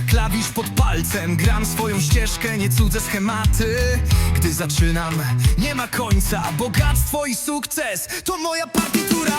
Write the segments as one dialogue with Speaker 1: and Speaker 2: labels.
Speaker 1: Jak klawisz pod palcem. Gram swoją ścieżkę, nie cudze schematy. Gdy zaczynam, nie ma końca. Bogactwo i sukces to moja partitura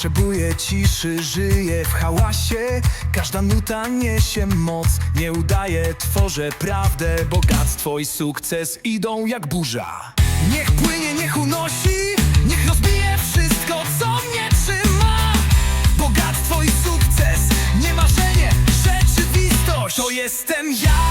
Speaker 1: potrzebuję ciszy, żyję w hałasie. Każda nuta niesie moc Nie udaję, tworzę prawdę. Bogactwo i sukces idą jak burza. Niech płynie, niech unosi Niech rozbije wszystko, co mnie trzyma. Bogactwo i sukces, nie marzenie, rzeczywistość. To jestem ja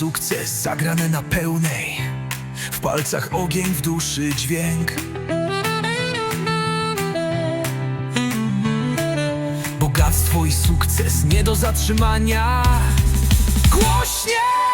Speaker 1: sukces zagrane na pełnej. W palcach ogień, w duszy dźwięk. Bogactwo i sukces nie do zatrzymania. Mocniej